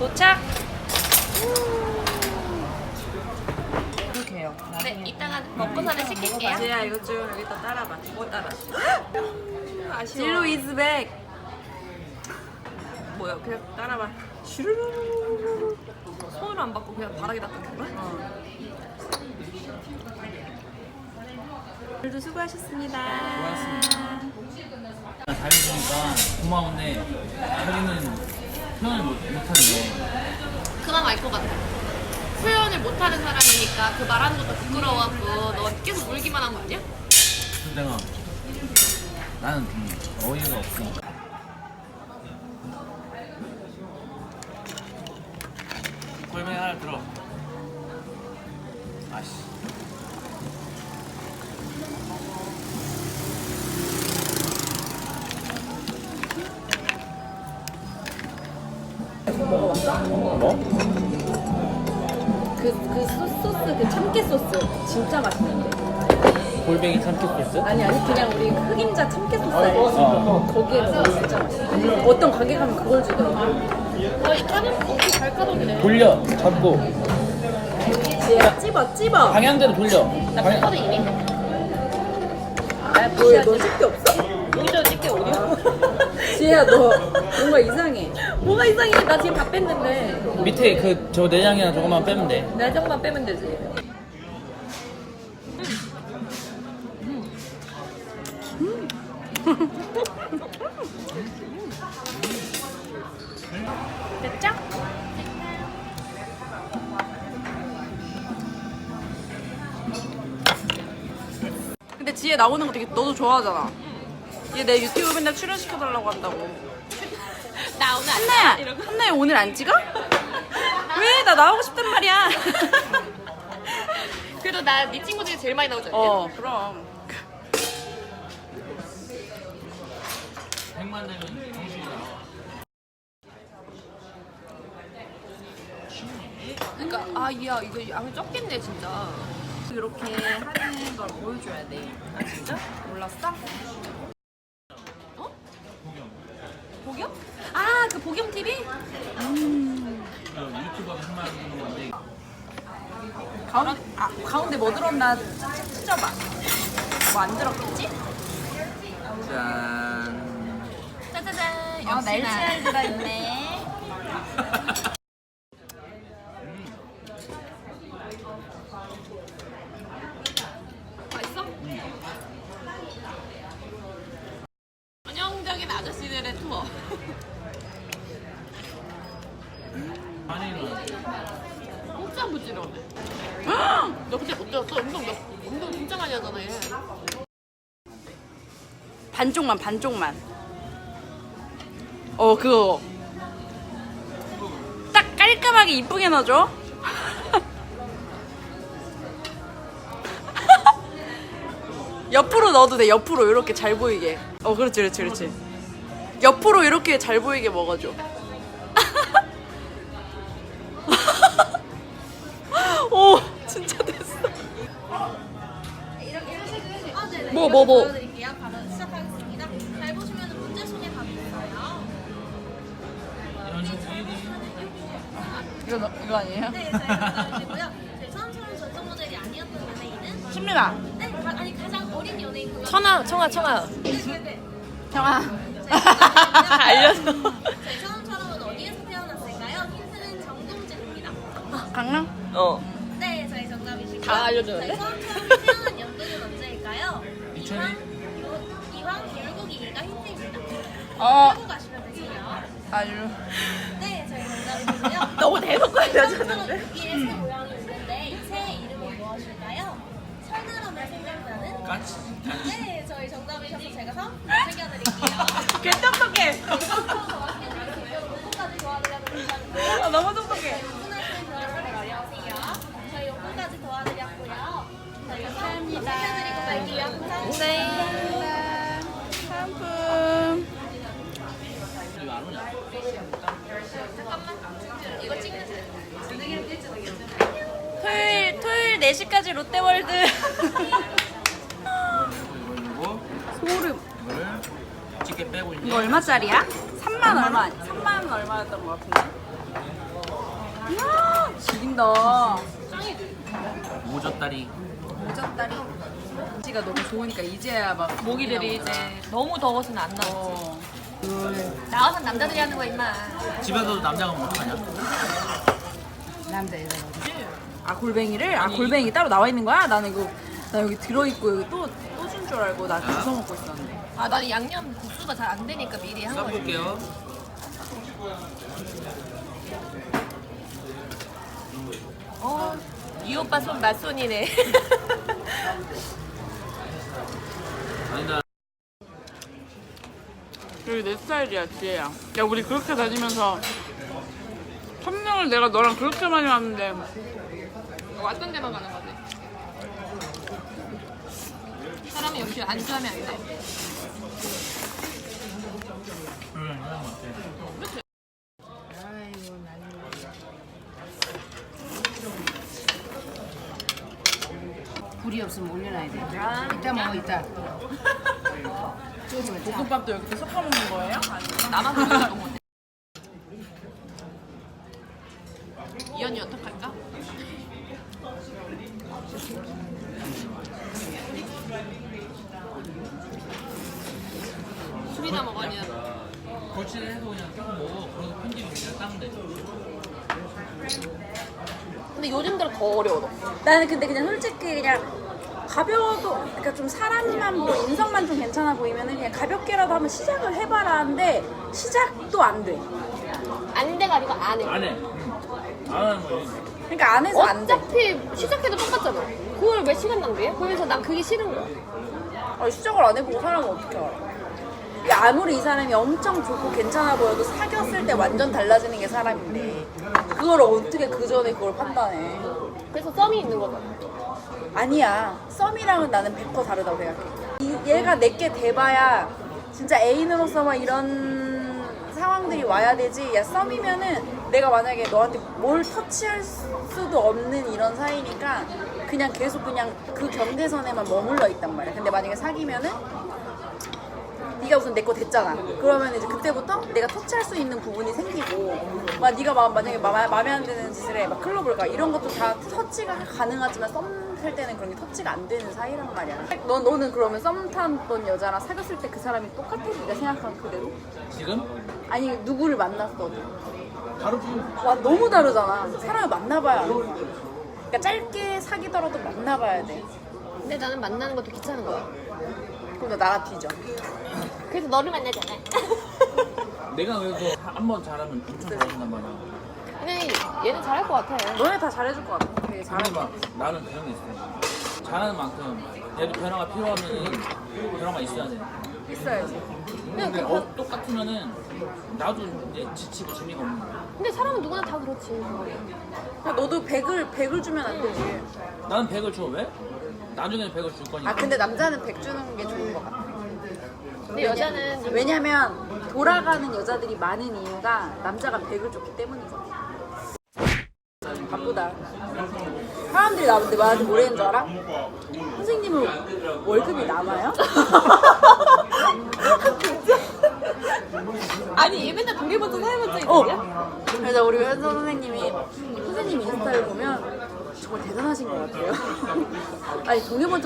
도착. 이렇게 해요. 네, 이따가 먹고서는 시킬게요. 지혜야 이거 좀 여기다 따라봐. 뭐 따라? 아쉬워. 진로 이즈 백. 뭐야? 그냥 따라봐. 슈르르르르르. 손으로 안 받고 그냥 바닥에다 닦는 거야? 어. 오늘도 수고하셨습니다. 고맙습니다. 잘해주니까 고마운데 자기는 표현을 못, 못하네. 그만 알것 같아. 표현을 못하는 사람이니까 그 말하는 것도 부끄러워하고 너 계속 울기만 한 거 아니야? 그래서 내가 나는 좀 어이가 없으니까. 골뱅이 하나 들어. 아씨. 그, 그 소- 소스, 그 참깨 소스 진짜 맛있는데. 골뱅이 참깨 소스? 아니, 아니, 그냥 우리 흑임자 참깨 소스 알지? 어. 거기에 넣어 진짜 맛있어. 어떤 가게 가면 그걸 주더라고. 어, 이 까는 엄청 잘 까던데. 돌려 잡고 지혜야, 찝어, 찝어. 방향대로 돌려. 나 방향- 컸거든 이미. 아, 뭐야, 너 집게 없어? 여기다 찍게 어디야? 지혜야, 너 뭔가 이상해. 뭐가 이상해? 나 지금 다 뺐는데. 밑에 그 저 내장이랑 저것만 빼면 돼. 내장만 빼면 되지. 됐죠? 근데 지혜 나오는 거 되게 너도 좋아하잖아. 얘 내 유튜브 맨날 출연시켜달라고 한다고. 나 오늘 안 한나야, 이러고. 한나야 오늘 안 찍어? 왜? 나 나오고 싶단 말이야. 그래도 나 네 친구 중에 제일 많이 나오지 않냐? 어, 그럼. 100만 되면 정신이 나와. 그러니까 아, 야 이거 양이 적겠네 진짜. 이렇게 하는 걸 보여줘야 돼. 아 진짜? 몰랐어? 어? 복영? 아, 그 복영 TV? 유튜버가 한마디 건데 가운데 아 가운데 뭐 들었나 찢- 찢어봐. 뭐 안 들었겠지? 짠. 짜자잔. 어, 날치알 들어 있네. 맛있어? 전형적인 아저씨들의 투어. 아니는 진짜 부지런해. 너 그때 못 들었어? 운동 너 운동 얘. 반쪽만 반쪽만. 어 그거. 딱 깔끔하게 이쁘게 넣어줘. 옆으로 넣어도 돼. 옆으로 이렇게 잘 보이게. 어 그렇지 그렇지 그렇지. 옆으로 이렇게 잘 보이게 먹어줘. 뭐, 뭐, 뭐? 보여드릴게요. 바로 시작하겠습니다. 잘 보시면 문제 소개 답이 있어요. 이거 너- 이거 아니에요? 네, 잘 보시고요. 제 처음처럼 전속 모델이 아니었던 연예인은 신민아. 네, 가- 아니 가장 어린 연예인 청아 청아 청아. 네, 네, 네. 형아. 자, 알려줘. 제 처음처럼은 어디에서 태어났을까요? 힌트는 정동진입니다. 강남? 어. 네, 저희 정답이시고요. 다? 저희 처음 어. 알고 가시면 되세요. 아주. 네, 저희 정답이고요. 너무 대놓고 알려줬는데? 여기에 새 모양이 있는데 이 새의 이름은 무엇일까요? 설날하면 생각나는? 까치. 네, 저희 정답이셔서 제가 상품 챙겨드릴게요. 도와드려드리고요. 아, 너무 똑똑 찌개 빼고 이제 이거 얼마짜리야? 3만 얼마? 3만 얼마였던 것 같은데. 이야, 죽인다. 모젓다리 모자다리. 지가 너무 좋으니까 이제야 막 모기들이 이제 너무 더워서는 안 나오지. 어. 나와서 남자들이 하는 거 임마. 집에서도 남자가 뭐 못하냐? 아 골뱅이를? 아 골뱅이 따로 나와 있는 거야? 나는 이거 나 여기 들어 있고 여기 또 또 준 줄 알고 나 주워 먹고 있었는데. 아 나는 양념 국수 가 잘 안 되니까 미리 한 거지. 써볼게요 어, 이 오빠 손 맛손이네. 아니다 여기 내 스타일이야, 지혜야. 야, 우리 그렇게 다니면서 3년을 내가 너랑 그렇게 많이 왔는데 왔던 데만 가는 거지. 사람이 역시 안주하면 안 돼. 불이 없으면 올려놔야 돼. 이따 먹어, 이따. 볶음밥도 이렇게 섞어 먹는 거예요? 나만 그러는 건데. 이 언니 어떡할까? 술이나 먹으냐? 거치를 해도 그냥 조금 먹어 그래서 편집이 그냥 따면 돼 근데 요즘 들어 더 어려워. 나는 근데 그냥 솔직히 그냥 가벼워도 그러니까 좀 사람만 뭐 인성만 좀 괜찮아 보이면은 그냥 가볍게라도 한번 시작을 해봐라 하는데 시작도 안 돼. 안 돼가 아니고 안 해. 안 해 안 하는 거지 그러니까 안 해서 안 돼. 어차피 시작해도 똑같잖아. 그걸 왜 시간 낭비해? 그래서 난 그게 싫은 거야. 아니, 시작을 안 해보고 사람은 어떻게 알아? 아무리 이 사람이 엄청 좋고 괜찮아 보여도 사귀었을 때 완전 달라지는 게 사람인데 그걸 어떻게 그 전에 그걸 판단해? 그래서 썸이 있는 거잖아. 아니야. 썸이랑은 나는 100% 다르다고 생각해. 이- 얘가 내게 돼봐야 진짜 애인으로서만 이런 상황들이 와야 되지. 야, 썸이면은 내가 만약에 너한테 뭘 터치할 수도 없는 이런 사이니까 그냥 계속 그냥 그 경계선에만 머물러 있단 말이야. 근데 만약에 사귀면은 네가 우선 내 거 됐잖아. 그러면 이제 그때부터 내가 터치할 수 있는 부분이 생기고, 막 네가 마, 만약에 마, 마음에 안 드는 짓을 해, 막 클럽을 가 이런 것도 다 터치가 가능하지만 썸 탈 때는 그런 게 터치가 안 되는 사이란 말이야. 너 너는 그러면 썸 탔던 여자랑 사귀었을 때 그 사람이 똑같아? 네가 생각한 그대로? 지금? 아니 누구를 만났어도. 바로 와 너무 다르잖아. 사람을 만나봐야 알아. 그러니까 짧게 사귀더라도 만나봐야 돼. 근데 나는 만나는 것도 귀찮은 거야. 그럼 너 나가 뒤져. 그래서 너를 만나잖아. 내가 그래도 한번 잘하면 엄청 잘한단 말이야 근데 얘는 잘할 것 같아. 너네 다 잘해줄 것 같아. 되게 근데 잘할 것막 나는 그런 게 있어 잘하는 만큼 얘도 변화가 필요하면 변화가 있어야 돼 같아. 있어야지. 근데 어, 똑같으면은 나도 이제 지치고 재미가 없는 거야 근데 사람은 누구나 다 그렇지. 그러니까 너도 100을 100을 주면 안 되지. 나는 100을 줘 왜? 나중에는 100을 줄 거니까 아 근데 남자는 100 주는 게 좋은 것 같아. 근데 여자는 좀 왜냐면 돌아가는 여자들이 많은 이유가 남자가 100을 줬기 때문이거든. 바쁘다. 사람들이 나한테 나한테 뭐라는 줄 알아? 선생님은 월급이 남아요? 아니 얘 맨날 적 사해본 적 어. 있냐? 그래서 우리 현서 선생님이 선생님 인스타를 보면 정말 대단하신 것 같아요. 아니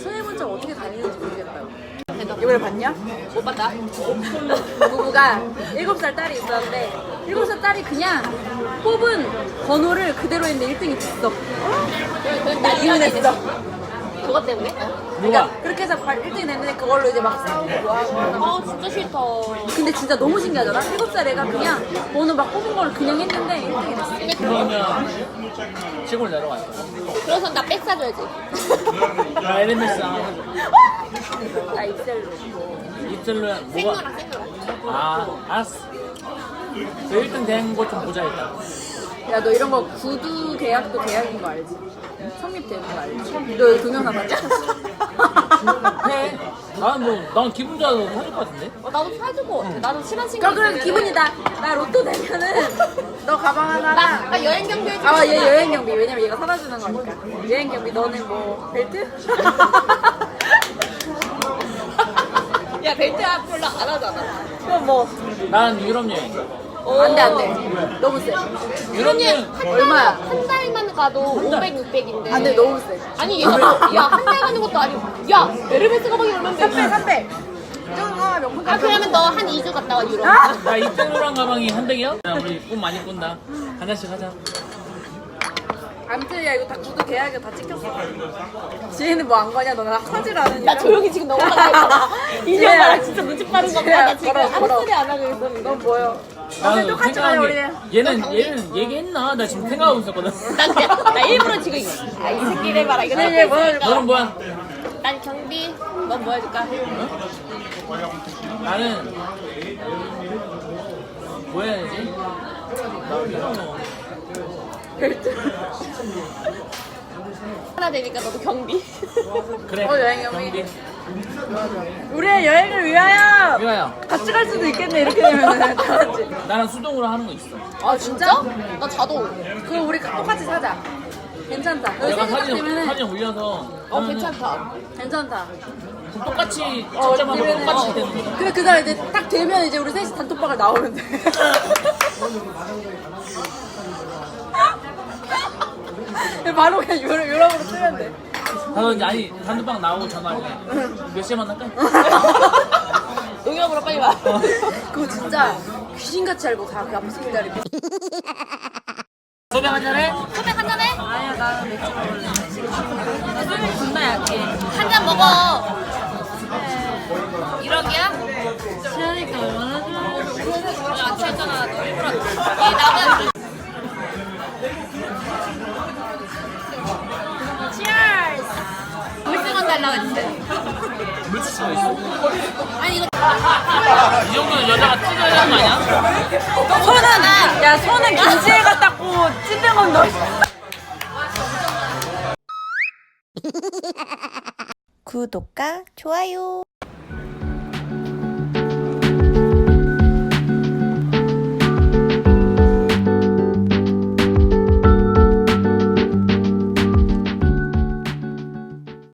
서해본 적 어떻게 다니는지 모르겠다고. 이번에 봤냐? 못 봤다. 부부가 7살 딸이 있었는데 7살 딸이 그냥 뽑은 번호를 그대로 했는데 1등이 됐어. 나 이혼했어. 그것 때문에? 그러니까 그렇게 해서 1등이 됐는데 그걸로 이제 막 싸우고 뭐 하고. 아 진짜 싫다. 근데 진짜 너무 신기하잖아. 7살 애가 그냥 번호 막 뽑은 걸 그냥 했는데 1등이 됐어. 그러면 시골 내려가 있어 그래서 나 백 사줘야지. 나 LMS 안 해줘 나 익셀로. 입술로 뭐가. 아 알았어 그 1등 된 거 좀 보자 일단 야 너 이런 거 구두 계약도 계약인 거 알지? 성립되는 거 알지? 너 여기 동영상 봤냐? 해. 나는 뭐, 난 기분 좋아서 사줄 것 같은데? 어, 나도 것 같아. 나도 친한 친구. 그럼 그럼 기분이다. 나 로또 되면은 너 가방 하나랑 나, 나 여행 경비 아, 얘 여행 경비. 왜냐면 얘가 사다 주는 거니까. 여행 경비 너는 뭐 벨트? 야, 벨트 별로 안 하잖아. 그럼 뭐 난 유럽 여행. 안돼 안돼. 너무 세. 유럽 여행. 얼마야? 한 달만 가도 500, 600인데. 안돼 너무 세. 아니, 얘가, 야, 한 달 가는 것도 아니고. 야, 에르메스 가방이 얼마인데? 300 300. 좀 하나 명품 아, 그러면 너 한 2주 갔다 와, 유럽. 나 이때로랑 가방이 한백이야? 야, 우리 꿈 많이 꾼다. 하나씩 하자. 아무튼 야 이거 다 구두 계약이 다 찍혔어. 지혜는 뭐 안 거냐? 너는 하질 않으니까. 나 조용히 지금 넘어가자. 이년아 진짜 눈치 빠른 거 봐. 나 지금 걸어, 아무 걸어. 소리 안 하고 있어. 넌 뭐요? 나는 똑같이 생각한 우리. 게 얘는 얘는 얘기했나? 나 지금 생각하고 있었거든. 난 그냥, 나 일부러 지금 이거. 아, 이 새끼를 봐라. 이거 네, 네, 뭐, 너는 뭐야? 난 경비. 넌 뭐 해줄까? 나는 뭐 해야 되지? 나 이런 거. 하나 되니까 너도 경비. 그래. 어, 여행 경비. 우리의 여행을 위하여 유아야, 같이 갈 수도 있겠네 이렇게 되면은 다 같이. 나랑 수동으로 하는 거 있어. 아 진짜? 나 자동. 그럼 우리 똑같이 사자. 괜찮다. 여기 내가 생각 사진 되면은 사진 올려서 어, 하면은 괜찮다. 괜찮다. 똑같이 어, 초점하고 되면은- 똑같이 어. 되는 거야. 그래 그날 이제 딱 되면 이제 우리 셋이 단톡방을 나오면 돼. 바로 그냥 유럽, 유럽으로 쓰면 돼. 나도 이제 아니 단톡방 나오고 전화할게. 몇 시에 만날까? 농협으로 빨리 와. 그거 진짜 귀신같이 알고 다그 앞에서 기다리고. 소개 한잔 해? 소맥 한 잔 해? 아니야 나는 맥주 먹을래. 나 술이 존나 약해. 한 잔 먹어. 1억이야? 취하니까 얼마나 좋아. 오늘 안 취했잖아. 너 일부러. 얘 나가. 달라고 있어. 아니 이거 이 정도는 여자가 찢어야 되는 거 아니야? 손은 야 손은 김치애가 닦고 찢는 건 너. 구독과 좋아요